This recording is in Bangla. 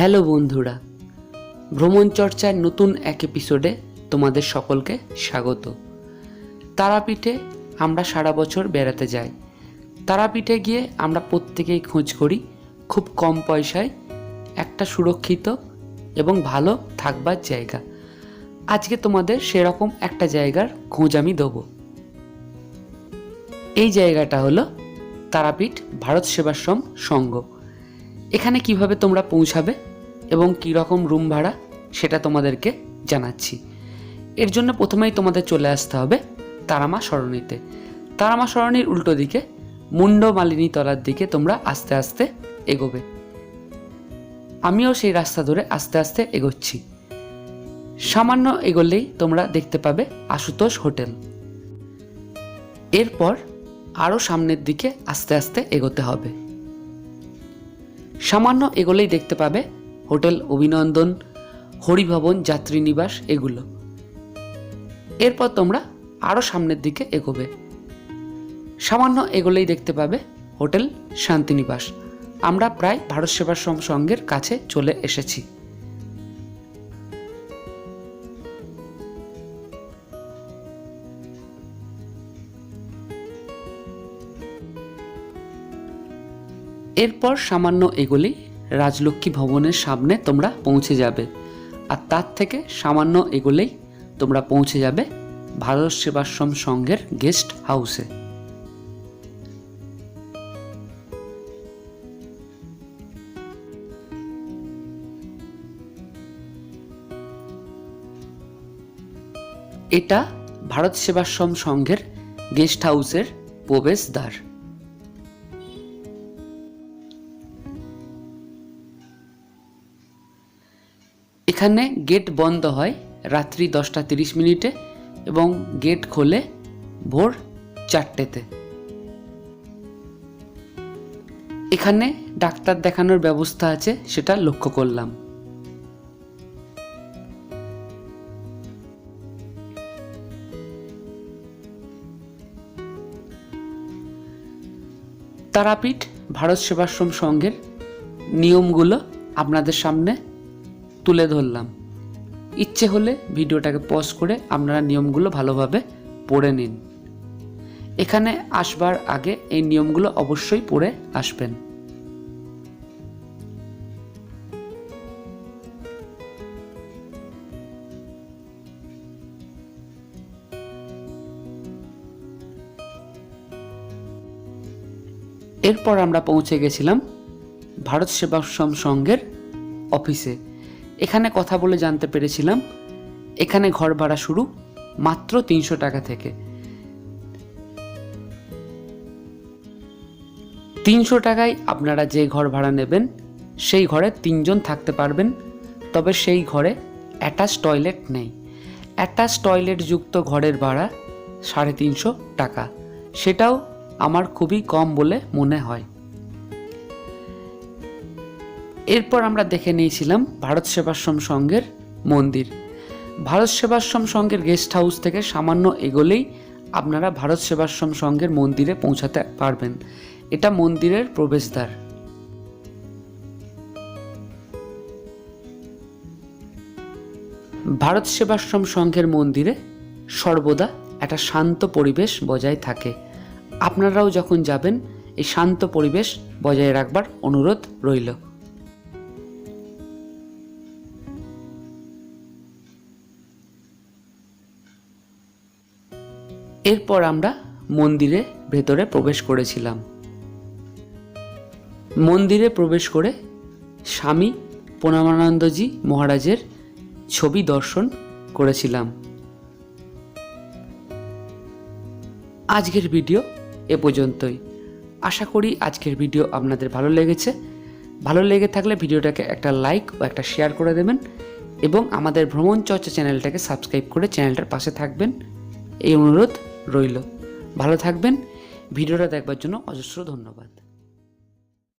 হ্যালো বন্ধুরা, ভ্রমণ চর্চার নতুন এক এপিসোডে তোমাদের সকলকে স্বাগত। তারাপীঠে আমরা সারা বছর বেড়াতে যাই। তারাপীঠে গিয়ে আমরা প্রত্যেকেই খোঁজ করি খুব কম পয়সায় একটা সুরক্ষিত এবং ভালো থাকবার জায়গা। আজকে তোমাদের সেরকম একটা জায়গার খোঁজ আমি দেবো। এই জায়গাটা হলো তারাপীঠ ভারত সেবাশ্রম সংঘ। এখানে কীভাবে তোমরা পৌঁছাবে এবং কী রকম রুম ভাড়া সেটা তোমাদেরকে জানাচ্ছি। এর জন্য প্রথমেই তোমাদের চলে আসতে হবে তারামা সরণিতে। তারামা সরণির উল্টো দিকে, মুন্ড মালিনী তলার দিকে তোমরা আস্তে আস্তে এগোবে। আমিও সেই রাস্তা ধরে আস্তে আস্তে এগোচ্ছি। সামান্য এগোলেই তোমরা দেখতে পাবে আশুতোষ হোটেল। এরপর আরও সামনের দিকে আস্তে আস্তে এগোতে হবে। সামান্য এগোলেই দেখতে পাবে হোটেল, অভিনন্দন, হরিভবন যাত্রী নিবাস এগুলো। এরপর তোমরা আরও সামনের দিকে এগোবে। সামান্য এগোলেই দেখতে পাবে হোটেল শান্তিনিবাস। আমরা প্রায় ভারত সেবাশ্রম সংঘের কাছে চলে এসেছি। এরপর সামান্য এগোলেই রাজলক্ষ্মী ভবনের সামনে তোমরা পৌঁছে যাবে। আর তার থেকে সামান্য এগোলেই তোমরা পৌঁছে যাবে ভারত সেবাশ্রম সংঘের গেস্ট হাউসে। এটা ভারত সেবাশ্রম সংঘের গেস্ট হাউসের প্রবেশদ্বার। এখানে গেট বন্ধ হয় রাত্রি দশটা তিরিশ মিনিটে এবং গেট খোলে ভোর চারটেতে। এখানে ডাক্তার দেখানোর ব্যবস্থা আছে, সেটা লক্ষ্য করলাম। তারাপীঠ ভারত সেবাশ্রম সংঘের নিয়মগুলো আপনাদের সামনে তুলে ধরলাম। ইচ্ছে হলে ভিডিওটাকে পজ করে আপনারা নিয়মগুলো ভালোভাবে পড়ে নিন। এখানে আসবার আগে এই নিয়মগুলো অবশ্যই পড়ে আসবেন। এরপর আমরা পৌঁছে গেছিলাম ভারত সেবাশ্রম সংঘের অফিসে এখানে কথা বলে জানতে পেরেছিলাম, এখানে ঘর ভাড়া শুরু মাত্র তিনশো টাকা থেকে। তিনশো টাকায় আপনারা যে ঘর ভাড়া নেবেন, সেই ঘরে তিনজন থাকতে পারবেন, তবে সেই ঘরে অ্যাটাচ টয়লেট নেই। অ্যাটাচ টয়লেট যুক্ত ঘরের ভাড়া সাড়ে তিনশো টাকা। সেটাও আমার খুবই কম বলে মনে হয়। এরপর আমরা দেখে নিয়েছিলাম ভারত সেবাশ্রম সংঘের মন্দির। ভারত সেবাশ্রম সংঘের গেস্ট হাউস থেকে সামান্য এগোলেই আপনারা ভারত সেবাশ্রম সংঘের মন্দিরে পৌঁছাতে পারবেন। এটা মন্দিরের প্রবেশদ্বার। ভারত সেবাশ্রম সংঘের মন্দিরে সর্বদা একটা শান্ত পরিবেশ বজায় থাকে। আপনারাও যখন যাবেন, এই শান্ত পরিবেশ বজায় রাখবার অনুরোধ রইল। এরপর আমরা মন্দিরে ভেতরে প্রবেশ করেছিলাম। মন্দিরে প্রবেশ করে স্বামী প্রণামানন্দজি মহারাজের ছবি দর্শন করেছিলাম। আজকের ভিডিও এ পর্যন্তই। আশা করি আজকের ভিডিও আপনাদের ভালো লেগেছে। ভালো লেগে থাকলে ভিডিওটাকে একটা লাইক ও একটা শেয়ার করে দেবেন এবং আমাদের ভ্রমণ চর্চা চ্যানেলটাকে সাবস্ক্রাইব করে চ্যানেলটার পাশে থাকবেন। এই অনুরোধ রইল। ভালো থাকবেন। ভিডিওটা দেখবার জন্য অজস্র ধন্যবাদ।